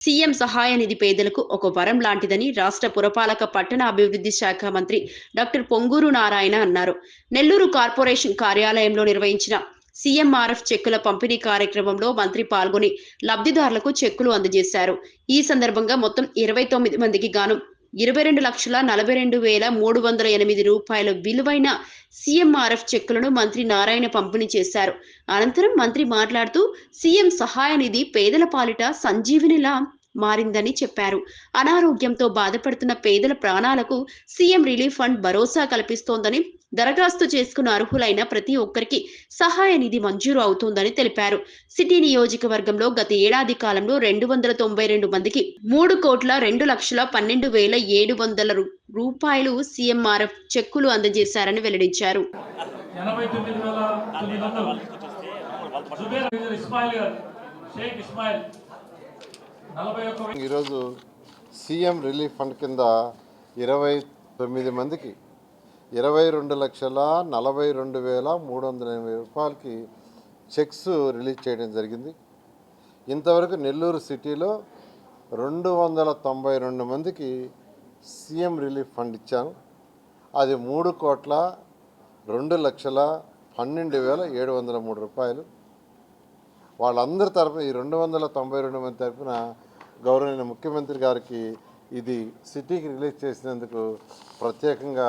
CM సహాయ నిధి పేదలకు ఒక వరం లాంటిదని రాష్ట్ర పురపాలక పట్టణ అభివృద్ధి శాఖ మంత్రి డాక్టర్ పొంగూరు నారాయణ అన్నారు. నెల్లూరు కార్పొరేషన్ కార్యాలయంలో నిర్వహించిన సీఎంఆర్ఎఫ్ చెక్కుల పంపిణీ కార్యక్రమంలో మంత్రి పాల్గొని లబ్ధిదారులకు చెక్కులు అందజేశారు. ఈ సందర్భంగా మొత్తం ఇరవై తొమ్మిది మందికి గాను ఇరవై రెండు లక్షల నలభై రెండు వేల మూడు వందల ఎనిమిది రూపాయల విలువైన సీఎంఆర్ఎఫ్ చెక్కులను మంత్రి నారాయణ పంపిణీ చేశారు. అనంతరం మంత్రి మాట్లాడుతూ సీఎం సహాయ నిధి పేదల పాలిట సంజీవినిలా మారిందని చెప్పారు. అనారోగ్యంతో బాధపడుతున్న పేదల ప్రాణాలకు సీఎం రిలీఫ్ ఫండ్ భరోసా కల్పిస్తోందని దరఖాస్తు చేసుకున్న అర్హులైన ప్రతి ఒక్కరికి సహాయ నిధి మంజూరు అవుతోందని తెలిపారు. సిటీ నియోజకవర్గంలో గత ఏడాది కాలంలో రెండు వందల తొంభై రెండు మందికి మూడు కోట్ల రెండు లక్షల పన్నెండు వేల ఏడు వందల రూ- రూపాయలు సీఎంఆర్ఎఫ్ చెక్కులు అందజేశారని వెల్లడించారు. ఈరోజు సీఎం రిలీఫ్ ఫండ్ కింద ఇరవై తొమ్మిది మందికి ఇరవై రెండు లక్షల నలభై రెండు వేల మూడు వందల ఎనభై రూపాయలకి చెక్స్ రిలీజ్ చేయడం జరిగింది. ఇంతవరకు నెల్లూరు సిటీలో రెండు వందల తొంభై రెండు మందికి సీఎం రిలీఫ్ ఫండ్ ఇచ్చాను అది మూడు కోట్ల రెండు లక్షల పన్నెండు వేల ఏడు వందల మూడు రూపాయలు. వాళ్ళందరి తరపున ఈ రెండు వందల తొంభై రెండు మంది తరఫున గౌరవనీయ ముఖ్యమంత్రి గారికి ఇది సిటీకి రిలీజ్ చేసినందుకు ప్రత్యేకంగా